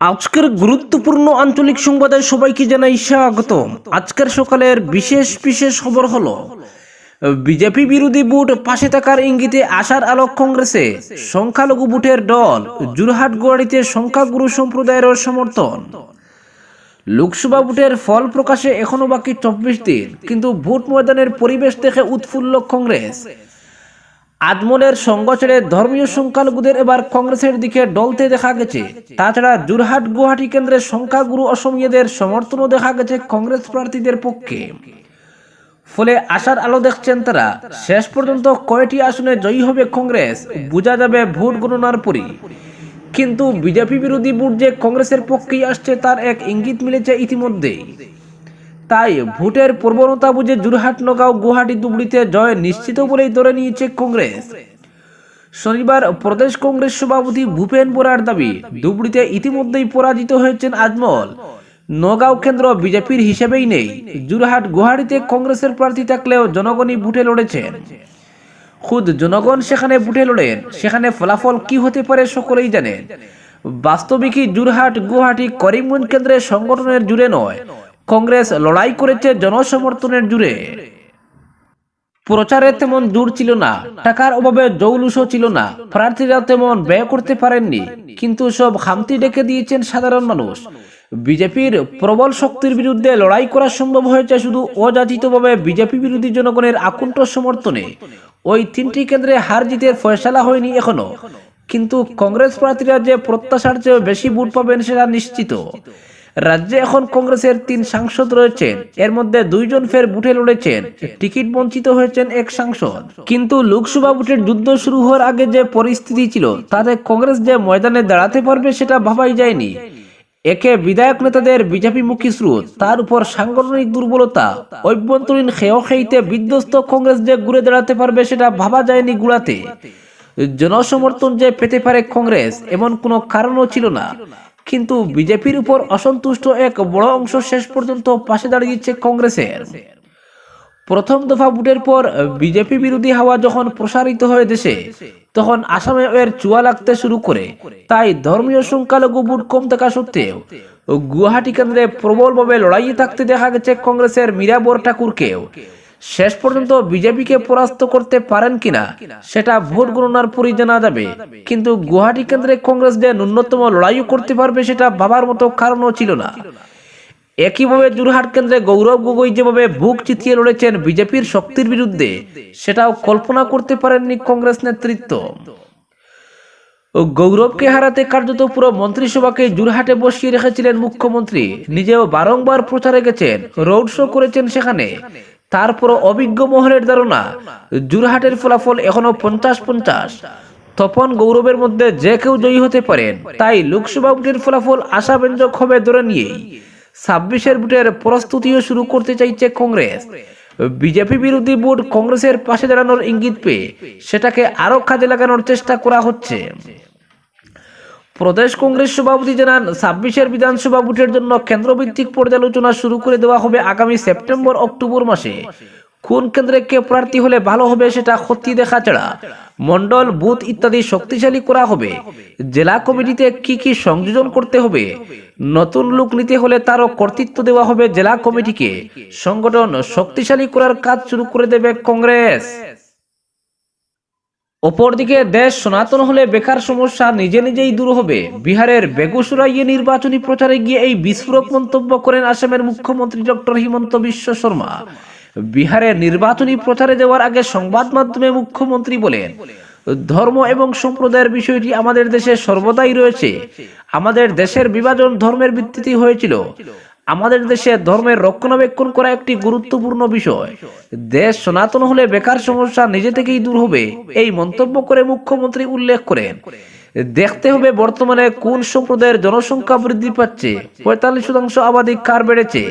আজকের গুরুত্বপূর্ণ আঞ্চলিক সংবাদে সবাইকে জানাই স্বাগত আজকের সকালের বিশেষ বিশেষ খবর হলো, বিজেপি বিরোধী বুট পাশে থাকার ইঙ্গিতে আশার আলোক কংগ্রেসে সংখ্যালঘু বুটের দল জুরহাট গোয়াড়িতে সংখ্যাগুরু সম্প্রদায়ের সমর্থন। লোকসভা ভোটের ফল প্রকাশে এখনও বাকি চব্বিশ দিন, কিন্তু ভোট ময়দানের পরিবেশ দেখে উৎফুল্ল কংগ্রেস। আজমলের সঙ্গ ছেড়ে ধর্মীয় সংখ্যালঘুদের এবার কংগ্রেসের দিকে ডলতে দেখা গেছে। তাছাড়া জুরহাট গুয়াহাটি কেন্দ্রের সংখ্যাগুরু অসমীয়দের সমর্থনও দেখা গেছে কংগ্রেস প্রার্থীদের পক্ষে। ফলে আশার আলো দেখছেন তারা। শেষ পর্যন্ত কয়টি আসনে জয়ী হবে কংগ্রেস, বোঝা যাবে ভোট গণনার পরই। কিন্তু বিজেপি বিরোধী ভোট যে কংগ্রেসের পক্ষেই আসছে তার এক ইঙ্গিত মিলেছে ইতিমধ্যেই। তাই ভোটের প্রবণতা বুঝে জুরহাট নগাঁও, গুয়াহাটি দুবড়িতে জয় নিশ্চিত বলেই ধরে নিয়েছে কংগ্রেস। শনিবার প্রদেশ কংগ্রেস সভাপতি ভূপেন বোরার দাবি, ধুবড়িতে ইতিমধ্যেই পরাজিত হয়েছেন আজমল। নগাঁও কেন্দ্র বিজেপির হিসেবেই নেই জুরহাট গুয়াহাটিতে কংগ্রেসের প্রার্থী থাকলেও জনগণই ভোটে লড়েছেন। খুদ জনগণ সেখানে ভোটে লড়েন, সেখানে ফলাফল কি হতে পারে সকলেই জানেন। বাস্তবিকই জুরহাট গুয়াহাটি, করিমগঞ্জ কেন্দ্রের সংগঠনের জুড়ে নয় কংগ্রেস লড়াই করেছে জনসমর্থনের জুড়ে। প্রচারে তেমন দূর ছিল না, টাকার অভাবে জৌলুসও ছিল না, প্রার্থীরা তেমন ব্যয় করতে পারেননি, কিন্তু সব খামতি ডেকে দিয়েছেন সাধারণ মানুষ। বিজেপির প্রবল শক্তির বিরুদ্ধে লড়াই করা সম্ভব হয়েছে শুধু অযাচিতভাবে বিজেপি বিরোধী জনগণের আকুণ্ঠ সমর্থনে। ওই তিনটি কেন্দ্রে হার জিতের ফয়সালা হয়নি এখনও, কিন্তু কংগ্রেস প্রার্থীরা যে প্রত্যাশার চেয়ে বেশি ভোট পাবেন সেটা নিশ্চিত। রাজ্যে এখন কংগ্রেসের তিন সাংসদ রয়েছেন। এর মধ্যে দুইজন ফের বুটে লড়েছেন। টিকিট বঞ্চিত হয়েছেন এক সাংসদ। কিন্তু লোকসভা বুটের যুদ্ধ শুরু হওয়ার আগে যে পরিস্থিতি ছিল, তাতে কংগ্রেস যে ময়দানে দাঁড়াতে পারবে সেটা ভাবাই যায়নি। একে বিধায়ক নেতাদের বিজেপি মুখী স্রোত, তার উপর সাংগঠনিক দুর্বলতা, অভ্যন্তরীণ খেয় খেইতে বিধ্বস্ত কংগ্রেস যে ঘুরে দাঁড়াতে পারবে সেটা ভাবা যায়নি গুড়াতে। জনসমর্থন যে পেতে পারে কংগ্রেস, এমন কোনো কারণও ছিল না। কিন্তু বিজেপির উপর অসন্তুষ্ট এক বড় অংশ শেষ পর্যন্ত পাশে দাঁড়িয়েছে কংগ্রেসের। প্রথম দফা ভোটের পর বিজেপি বিরোধী হাওয়া যখন প্রসারিত হয়ে দেশে, তখন আসামে এর চুয়া লাগতে শুরু করে। তাই ধর্মীয় সংখ্যালঘু ভোট কম থাকা সত্ত্বেও গুয়াহাটি কেন্দ্রে প্রবলভাবে লড়াইয়ে থাকতে দেখা গেছে কংগ্রেসের মীরাবর ঠাকুরকেও। শেষ পর্যন্ত বিজেপিকে পরাস্ত করতে পারেন কিনা, সেটা ভোট গণনার পরই জানা যাবে কিন্তু গুয়াহাটি কেন্দ্রে কংগ্রেস যে ন্যূনতম লড়াইও করতে পারবে সেটা ভাবার মতো কারণও ছিল না। একইভাবে জুরহাট কেন্দ্রে গৌরব গগৈ যেভাবে বুক চিতিয়ে লড়েছেন বিজেপির শক্তির বিরুদ্ধে, সেটাও কল্পনা করতে পারেননি কংগ্রেস নেতৃত্ব। গৌরবকে হারাতে কার্যত পুরো মন্ত্রিসভাকে জুরহাটে বসিয়ে রেখেছিলেন মুখ্যমন্ত্রী, নিজেও বারংবার প্রচারে গেছেন রোড শো করেছেন সেখানে। তারপর অভিজ্ঞ মহলের ধারণা, জুরহাটের ফলাফল এখনও পঞ্চাশ পঞ্চাশ। তপন গৌরবের মধ্যে যে কেউ জয়ী হতে পারেন, তাই লোকসভা ভোটের ফলাফল আশাব্যঞ্জক হবে ধরে নিয়েই। ছাব্বিশের ভোটের প্রস্তুতিও শুরু করতে চাইছে কংগ্রেস। বিজেপি বিরোধী ভোট কংগ্রেসের পাশে দাঁড়ানোর ইঙ্গিত পেয়ে সেটাকে আরও কাজে লাগানোর চেষ্টা করা হচ্ছে। প্রদেশ কংগ্রেস সভাপতি জানান, ছাব্বিশের বিধানসভা ভোটের জন্য কেন্দ্রভিত্তিক পর্যালোচনা শুরু করে দেওয়া হবে আগামী সেপ্টেম্বর, অক্টোবর মাসে। কোন কেন্দ্রে কে প্রার্থী হলে ভালো হবে সেটা খতি দেখা ছাড়া। মন্ডল বুথ ইত্যাদি শক্তিশালী করা হবে। জেলা কমিটিতে কি কি সংযোজন করতে হবে? নতুন লোক নিতে হলে তারও কর্তৃত্ব দেওয়া হবে জেলা কমিটিকে। সংগঠন শক্তিশালী করার কাজ শুরু করে দেবে কংগ্রেস। অপরদিকে দেশ সনাতন হলে বেকার সমস্যা নিজে নিজেই দূর হবে। বিহারের বেগুসরাইয়ে নির্বাচনী প্রচারে গিয়ে এই বিস্ফোরক মন্তব্য করেন আসামের মুখ্যমন্ত্রী ডক্টর হিমন্ত বিশ্ব শর্মা। বিহারে নির্বাচনী প্রচারে যাওয়ার আগে সংবাদ মাধ্যমে মুখ্যমন্ত্রী বলেন, ধর্ম এবং সম্প্রদায়ের বিষয়টি আমাদের দেশে সর্বদাই রয়েছে। আমাদের দেশের বিভাজন ধর্মের ভিত্তিতে হয়েছিল। আমাদের দেশে ধর্মের রক্ষণাবেক্ষণ করা একটি গুরুত্বপূর্ণ বিষয়। দেশ সনাতন হলে বেকার সমস্যা নিজে থেকেই দূর হবে, এই মন্তব্য করে মুখ্যমন্ত্রী উল্লেখ করেন। দেখতে হবে বর্তমানে কোন সম্প্রদায়ের জনসংখ্যা বৃদ্ধি পাচ্ছে, পঁয়তাল্লিশ শতাংশ আবাদি কার বেড়েছে।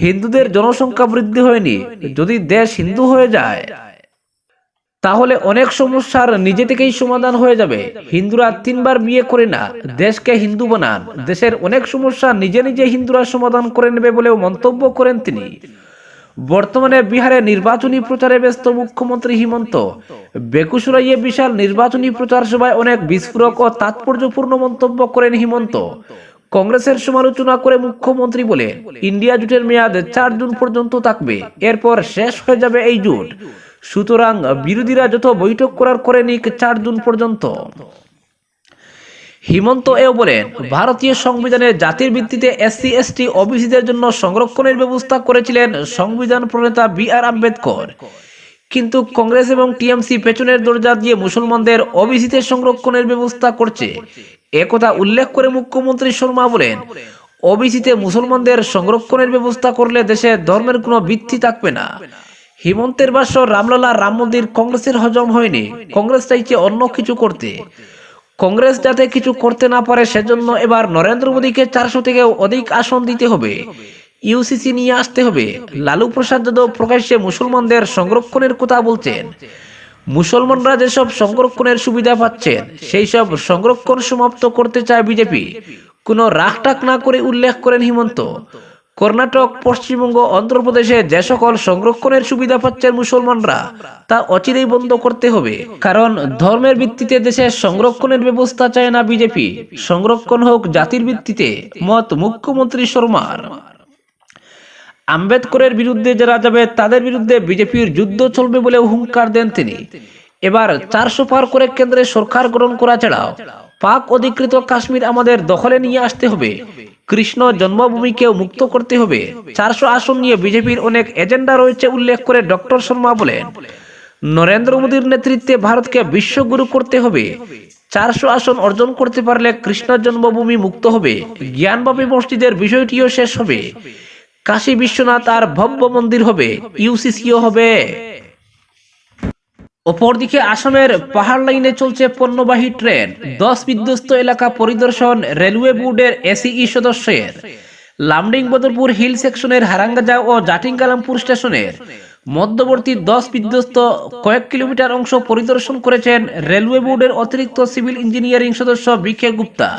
হিন্দুদের জনসংখ্যা বৃদ্ধি হয়নি, যদি দেশ হিন্দু হয়ে যায় তাহলে অনেক সমস্যার নিজে থেকেই সমাধান হয়ে যাবে। হিন্দুরা তিনবার বিয়ে করে না, দেশকে হিন্দু বানান। দেশের অনেক সমস্যা নিজে নিজে হিন্দুরা সমাধান করে নেবে বলেও মন্তব্য করেন তিনি। বর্তমানে বিহারে নির্বাচনী প্রচারে ব্যস্ত মুখ্যমন্ত্রী হিমন্ত। বেকুসুরাইয়ে বিশাল নির্বাচনী প্রচার সভায় অনেক বিস্ফোরক ও তাৎপর্যপূর্ণ মন্তব্য করেন হিমন্ত। কংগ্রেসের সমালোচনা করে মুখ্যমন্ত্রী বলেন, ইন্ডিয়া জুটের মেয়াদ চার জুন পর্যন্ত থাকবে, এরপর শেষ হয়ে যাবে এই জোট। সুতরাং বিরোধীরা যত বৈঠক করার করে নিক, চার জুন পর্যন্ত। হিমন্ত এও বলেন, ভারতীয় সংবিধানে জাতির ভিত্তিতে এসসি, এসটি, ওবিসিদের জন্য সংরক্ষণের ব্যবস্থা করেছিলেন সংবিধান প্রণেতা বি আর আম্বেদকর। কিন্তু কংগ্রেস এবং টিএমসি পেছনের দরজা দিয়ে মুসলমানদের ওবিসিতে সংরক্ষণের ব্যবস্থা করছে। একথা উল্লেখ করে মুখ্যমন্ত্রী শর্মা বলেন, ওবিসিতে মুসলমানদের সংরক্ষণের ব্যবস্থা করলে দেশে ধর্মের কোনো ভিত্তি থাকবে না। হিমন্তের ভাষ্য রামলালা রাম মন্দির কংগ্রেসের হজম হয়নি। কংগ্রেস চাইছে অন্য কিছু করতে। কংগ্রেস যাতে কিছু করতে না পারে সেজন্য এবার নরেন্দ্র মোদীকে চারশো থেকে অধিক আসন দিতে হবে। ইউসিসি নিয়ে আসতে হবে। লালু প্রসাদ যাদব প্রকাশ্যে মুসলমানদের সংরক্ষণের কথা বলছেন। মুসলমানরা যেসব সংরক্ষণের সুবিধা পাচ্ছেন, সেই সব সংরক্ষণ সমাপ্ত করতে চায় বিজেপি। কোনো রাগটাক না করে উল্লেখ করেন হিমন্ত। কর্ণাটক, পশ্চিমবঙ্গ, অন্ধ্রপ্রদেশে যে সকল সংরক্ষণের সুবিধা পাচ্ছেন মুসলমানরা, তা অচিরেই বন্ধ করতে হবে। কারণ ধর্মের ভিত্তিতে দেশে সংরক্ষণের ব্যবস্থা চায় না বিজেপি। সংরক্ষণ হোক জাতির ভিত্তিতে, মত মুখ্যমন্ত্রী শর্মার। আম্বেদকরের বিরুদ্ধে যারা যাবে, তাদের বিরুদ্ধে বিজেপির যুদ্ধ চলবে বলে হুঙ্কার দেন তিনি। এবার চারশো পার করে কেন্দ্রে সরকার গ্রহণ করা ছাড়াও পাক অধিকৃত কাশ্মীর আমাদের দখলে নিয়ে আসতে হবে। কৃষ্ণ জন্মভূমিকেও মুক্ত করতে হবে। চারশো আসন নিয়ে বিজেপির অনেক এজেন্ডা রয়েছে উল্লেখ করে ডক্টর শর্মা বলেন। নরেন্দ্র মোদীর নেতৃত্বে ভারতকে বিশ্বগুরু করতে হবে। চারশো আসন অর্জন করতে পারলে কৃষ্ণ জন্মভূমি মুক্ত হবে। জ্ঞানবাপী মসজিদের বিষয়টিও শেষ হবে। কাশী বিশ্বনাথ আর ভব্য মন্দির হবে। ইউসিসিও হবে। অপরদিকে আসামের পাহাড় লাইনে চলছে পণ্যবাহী ট্রেন। দশ বিধ্বস্ত এলাকা পরিদর্শন রেলওয়ে বোর্ডের এসিই সদস্যের। লামডিং বদরপুর হিল সেকশনের হারাঙ্গাজা ও জাটিঙ্গালামপুর স্টেশনের। মধ্যবর্তী দশ বিধ্বস্ত কয়েক কিলোমিটার অংশ পরিদর্শন করেছেন রেলওয়ে বোর্ডের অতিরিক্ত সিভিল ইঞ্জিনিয়ারিং সদস্য বিকে গুপ্তা।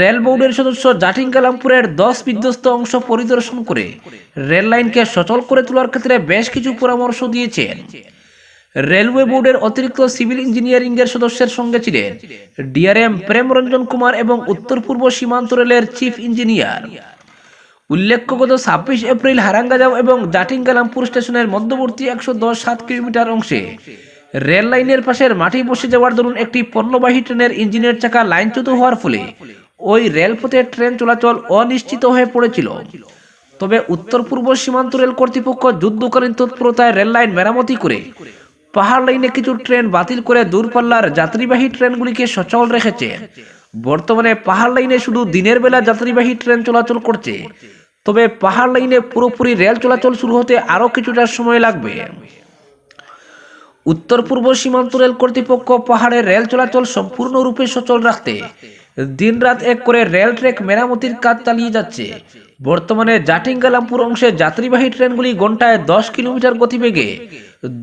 রেল বোর্ডের সদস্য জাটিঙ্গালামপুরের দশ বিধ্বস্ত অংশ পরিদর্শন করে রেল লাইনকে সচল করে তোলার ক্ষেত্রে বেশ কিছু পরামর্শ দিয়েছেন। রেলওয়ে বোর্ডের অতিরিক্ত সিভিল ইঞ্জিনিয়ারিং এর সদস্যের সঙ্গে ছিলেন ডিআরএম প্রেমরঞ্জন কুমার এবং উত্তর পূর্ব সীমান্ত রেলের চিফ ইঞ্জিনিয়ার। উল্লেখ্য গত ছাব্বিশ এপ্রিল হারাঙ্গাজাও এবং জাটিঙ্গালামপুর স্টেশনের মধ্যবর্তী একশো দশ সাত কিলোমিটার অংশে রেল লাইনের পাশের মাটি বসে যাওয়ার দরুন একটি পণ্যবাহী ট্রেনের ইঞ্জিনের চাকা লাইনচ্যুত হওয়ার ফলে ওই রেলপথে ট্রেন চলাচল অনিশ্চিত হয়ে পড়েছিল। তবে উত্তর পূর্ব সীমান্ত রেল কর্তৃপক্ষ যুদ্ধকালীন তৎপরতায় রেল লাইন মেরামতি করে পাহাড় লাইনে কিছু ট্রেন বাতিল করে দূরপাল্লার যাত্রীবাহী ট্রেনগুলিকে সচল রেখেছে। বর্তমানে পাহাড় লাইনে শুধু দিনের বেলা যাত্রীবাহী ট্রেন চলাচল করছে। তবে পাহাড় লাইনে পুরোপুরি রেল চলাচল শুরু হতে আরও কিছুটা সময় লাগবে। উত্তর পূর্ব সীমান্ত রেল কর্তৃপক্ষ পাহাড়ে রেল চলাচল সম্পূর্ণরূপে সচল রাখতে দিনরাত এক করে রেল ট্রেক মেরামতির কাজ চালিয়ে যাচ্ছে। বর্তমানে জাটিঙ্গালামপুর অংশে যাত্রীবাহী ট্রেনগুলি ঘন্টায় দশ কিলোমিটার গতিবেগে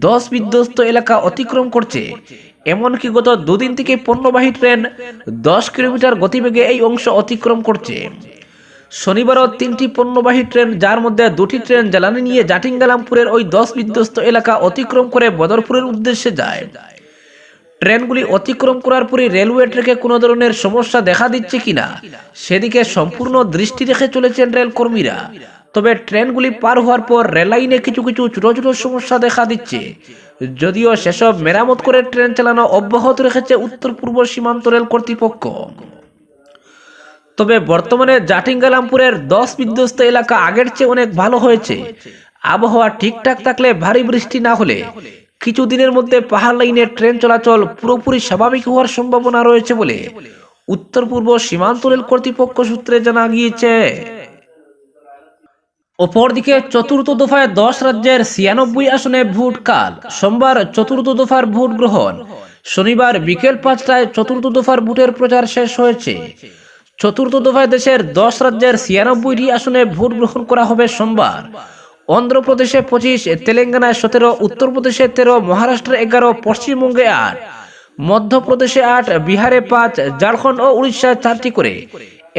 দশ বিধ্বস্ত এলাকা অতিক্রম করছে। এমনকি গত দুদিন থেকে পণ্যবাহী ট্রেন দশ কিলোমিটার গতিবেগে এই অংশ অতিক্রম করছে। শনিবারও তিনটি পণ্যবাহী ট্রেন, যার মধ্যে দুটি ট্রেন জ্বালানি নিয়ে জাটিঙ্গালামপুরের ওই দশ বিধ্বস্ত এলাকা অতিক্রম করে বদরপুরের উদ্দেশ্যে যায়। ট্রেনগুলি অতিক্রম করার পরে রেলওয়ে ট্রেকে কোনো ধরনের সমস্যা দেখা দিচ্ছে কিনা? সেদিকে সম্পূর্ণ দৃষ্টি রেখে চলেছেন রেল কর্মীরা তবে ট্রেনগুলি পার হওয়ার পর রেল লাইনে কিছু কিছু ছোট ছোট সমস্যা দেখা দিচ্ছে। যদিও সেসব মেরামত করে ট্রেন চালানো অব্যাহত রেখেছে উত্তর পূর্ব সীমান্ত রেল কর্তৃপক্ষ। তবে বর্তমানে জাটিঙ্গালামপুরের দশ বিধ্বস্ত এলাকা আগের চেয়ে অনেক ভালো হয়েছে। আবহাওয়া ঠিকঠাক থাকলে ভারী বৃষ্টি না হলে কিছুদিনের মধ্যে পাহাড় লাইনে ট্রেন চলাচল পুরোপুরি স্বাভাবিক হওয়ার সম্ভাবনা রয়েছে বলে উত্তর পূর্ব সীমান্ত রেল কর্তৃপক্ষ সূত্রে জানা গিয়েছে। অপরদিকে চতুর্থ দফায় দশ রাজ্যের ছিয়ানব্বই আসনে ভোট কাল। সোমবার চতুর্থ দফার ভোট গ্রহণ। শনিবার বিকেল পাঁচটায় চতুর্থ দফার ভোটের প্রচার শেষ হয়েছে। চতুর্থ দফায় দেশের দশ রাজ্যের ছিয়ানব্বইটি আসনে ভোট গ্রহণ করা হবে সোমবার। অন্ধ্রপ্রদেশে পঁচিশ, তেলেঙ্গানায় সতেরো, উত্তরপ্রদেশে তেরো, মহারাষ্ট্রে এগারো, পশ্চিমবঙ্গে আট, মধ্যপ্রদেশে আট, বিহারে পাঁচ, ঝাড়খণ্ড ও উড়িষ্যায় চারটি করে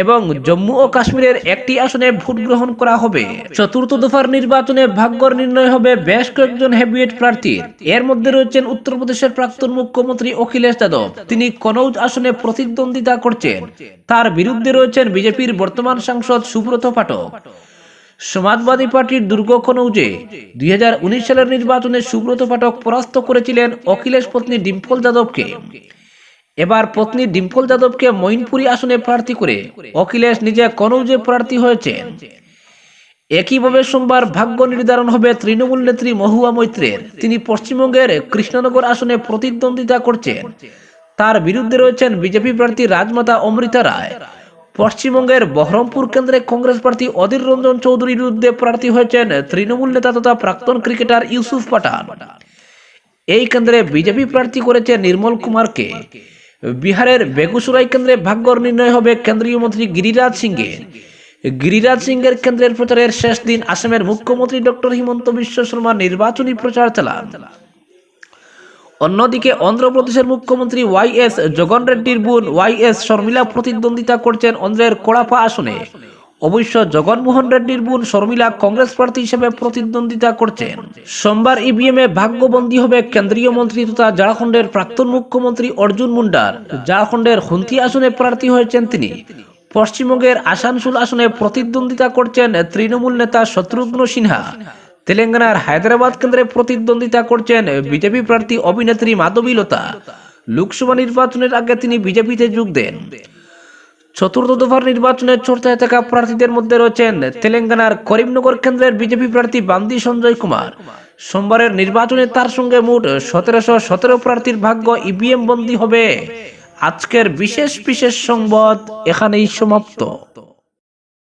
এবং জম্মু ও কাশ্মীরের একটি আসনে ভোট গ্রহণ করা হবে। চতুর্থ দফার নির্বাচনে ভাগ্য নির্ণয় হবে বেশ কয়েকজন হেভিয়েট প্রার্থীর। এর মধ্যে রয়েছেন উত্তরপ্রদেশের প্রাক্তন মুখ্যমন্ত্রী অখিলেশ যাদব। তিনি কনৌজ আসনে প্রতিদ্বন্দ্বিতা করছেন। তার বিরুদ্ধে রয়েছেন বিজেপির বর্তমান সাংসদ সুব্রত পাঠক। সমাজবাদী পার্টির দুর্গ কনৌজে দুই হাজার উনিশ সালের নির্বাচনে সুব্রত পাঠক পরাস্ত করেছিলেন অখিলেশ পত্নী ডিম্পল যাদবকে। এবার পত্নী ডিম্পল যাদবকে মঈনপুরি আসনে প্রার্থী করে অখিলেশ নিজে কনৌজে প্রার্থী হয়েছেন। একইভাবে সোমবার ভাগ্য নির্ধারণ হবে তৃণমূল নেত্রী মহুয়া মৈত্রের। তিনি পশ্চিমবঙ্গের কৃষ্ণনগর আসনে প্রতিদ্বন্দ্বিতা করছেন। তার বিরুদ্ধে রয়েছেন বিজেপি প্রার্থী রাজমাতা অমৃতা রায়। পশ্চিমবঙ্গের বহরমপুর কেন্দ্রে কংগ্রেস প্রার্থী অধীর রঞ্জন চৌধুরীর বিরুদ্ধে প্রার্থী হয়েছেন তৃণমূল নেতা তথা প্রাক্তন ক্রিকেটার ইউসুফ পাঠান। এই কেন্দ্রে বিজেপি প্রার্থী করেছে নির্মল কুমারকে। বিহারের বেগুসরাই কেন্দ্রে ভাগ্য নির্ণয় হবে কেন্দ্রীয় মন্ত্রী গিরিরাজ সিংয়ের গিরিরাজ সিংয়ের কেন্দ্রের প্রচারের শেষ দিন আসামের মুখ্যমন্ত্রী ডক্টর হিমন্ত বিশ্ব শর্মা নির্বাচনী প্রচার চালান। অন্যদিকে অন্ধ্রপ্রদেশের মুখ্যমন্ত্রী ওয়াই এস জগন রেড্ডির বোন ওয়াই এস শর্মিলা প্রতিদ্বন্দ্বিতা করছেন অন্ধ্রের কোড়াপা আসনে। অবশ্য জগনমোহন রেড্ডির বোন শর্মিলা কংগ্রেস প্রার্থী হিসেবে প্রতিদ্বন্দ্বিতা করছেন। সোমবার ইভিএমে ভাগ্যবন্দী হবে কেন্দ্রীয় মন্ত্রী তথা ঝাড়খণ্ডের প্রাক্তন মুখ্যমন্ত্রী অর্জুন মুন্ডার। ঝাড়খণ্ডের হুন্তি আসনে প্রার্থী হয়েছেন তিনি। পশ্চিমবঙ্গের আসানসোল আসনে প্রতিদ্বন্দ্বিতা করছেন তৃণমূল নেতা শত্রুঘ্ন সিনহা। তেলেঙ্গানার হায়দ্রাবাদ কেন্দ্রে প্রতিদ্বন্দ্বিতা করছেন বিজেপি প্রার্থী অভিনেত্রী মাধবী লতা। লোকসভা নির্বাচনের আগে তিনি বিজেপিতে যোগ দেন। চতুর্থ দফার নির্বাচনের চর্চায় থাকা প্রার্থীদের মধ্যে রয়েছেন তেলেঙ্গানার করিমনগর কেন্দ্রের বিজেপি প্রার্থী বান্দি সঞ্জয় কুমার। সোমবারের নির্বাচনে তার সঙ্গে মোট সতেরোশো সতেরো প্রার্থীর ভাগ্য ইভিএম বন্দী হবে। আজকের বিশেষ বিশেষ সংবাদ এখানেই সমাপ্ত।